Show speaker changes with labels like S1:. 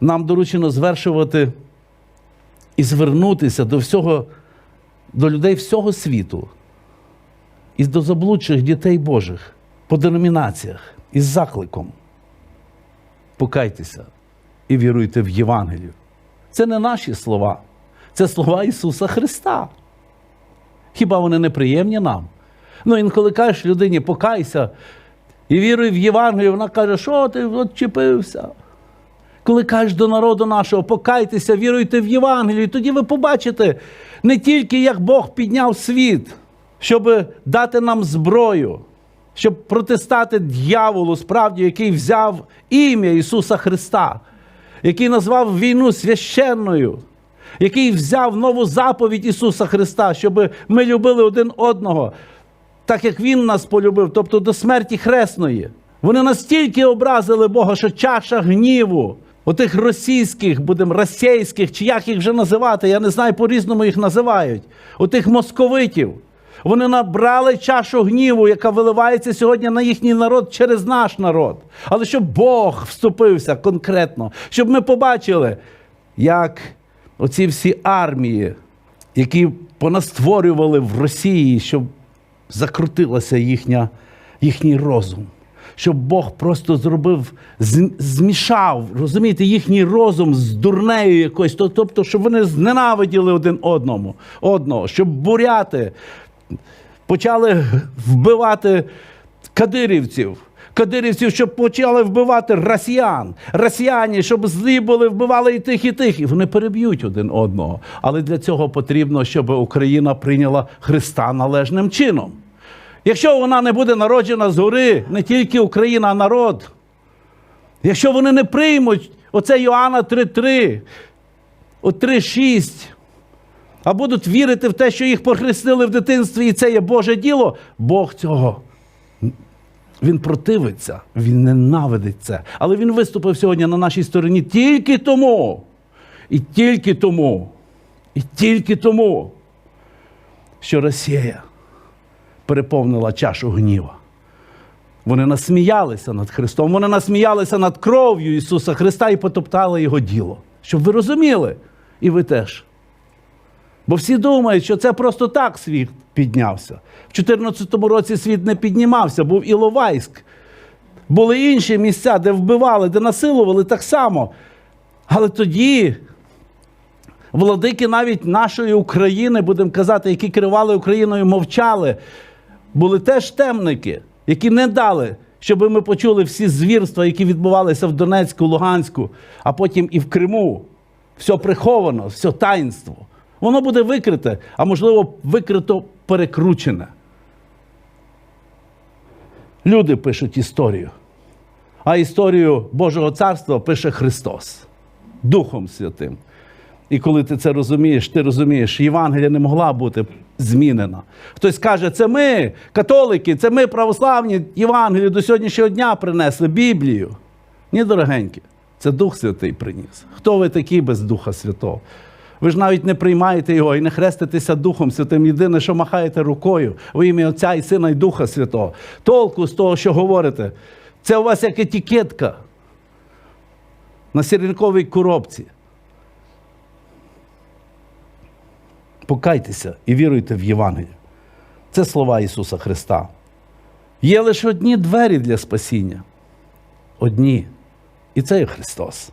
S1: нам доручено звершувати і звернутися до всього, до людей всього світу і до заблудших дітей Божих по деномінаціях із закликом. Покайтеся і віруйте в Євангелію. Це не наші слова, це слова Ісуса Христа. Хіба вони не приємні нам? Ну, інколи кажеш людині, покайся і віруй в Євангелію, вона каже, що ти відчепився? Коли кажеш до народу нашого, покайтеся, віруйте в Євангелію, тоді ви побачите не тільки як Бог підняв світ, щоб дати нам зброю, щоб протистати дьяволу, справді, який взяв ім'я Ісуса Христа, який назвав війну священною, який взяв нову заповідь Ісуса Христа, щоб ми любили один одного, так як Він нас полюбив, тобто до смерті хресної. Вони настільки образили Бога, що чаша гніву, отих російських, будемо російських, чи як їх вже називати, я не знаю, по-різному їх називають, отих московитів. Вони набрали чашу гніву, яка виливається сьогодні на їхній народ через наш народ. Але щоб Бог вступився конкретно, щоб ми побачили, як оці всі армії, які понастворювали в Росії, щоб закрутилася їхня, їхній розум. Щоб Бог просто зробив, змішав, розумієте, їхній розум з дурнею якоюсь, тобто, щоб вони зненавиділи один одному, одного, щоб буряти почали вбивати кадирівців. Кадирівців, щоб почали вбивати росіян. Росіяни, щоб злі були, вбивали і тих, і тих. І вони переб'ють один одного. Але для цього потрібно, щоб Україна прийняла Христа належним чином. Якщо вона не буде народжена згори, не тільки Україна, а народ. Якщо вони не приймуть оце Йоанна 3.3, от 3.6, а будуть вірити в те, що їх похрестили в дитинстві, і це є Боже діло, Бог цього. Він противиться, він ненавидить це. Але він виступив сьогодні на нашій стороні тільки тому, і тільки тому, і тільки тому, що Росія переповнила чашу гніва. Вони насміялися над Христом, вони насміялися над кров'ю Ісуса Христа і потоптали Його діло. Щоб ви розуміли, і ви теж. Бо всі думають, що це просто так світ піднявся. В 2014 році світ не піднімався, був Іловайськ. Були інші місця, де вбивали, де насилували так само. Але тоді владики навіть нашої України, будемо казати, які керували Україною, мовчали, були теж темники, які не дали, щоб ми почули всі звірства, які відбувалися в Донецьку, Луганську, а потім і в Криму. Все приховано, все таїнство. Воно буде викрите, а можливо, викрито перекручене. Люди пишуть історію, а історію Божого царства пише Христос Духом Святим. І коли ти це розумієш, ти розумієш, Євангелія не могла бути змінена. Хтось каже, це ми, католики, це ми православні Євангелію до сьогоднішнього дня принесли Біблію. Ні, дорогенькі, це Дух Святий приніс. Хто ви такі без Духа Святого? Ви ж навіть не приймаєте його і не хреститеся Духом Святим. Єдине, що махаєте рукою во ім'я Отця і Сина і Духа Святого. Толку з того, що говорите, це у вас як етикетка на сірниковій коробці. Покайтеся і віруйте в Євангелію. Це слова Ісуса Христа. Є лише одні двері для спасіння. Одні. І це є Христос.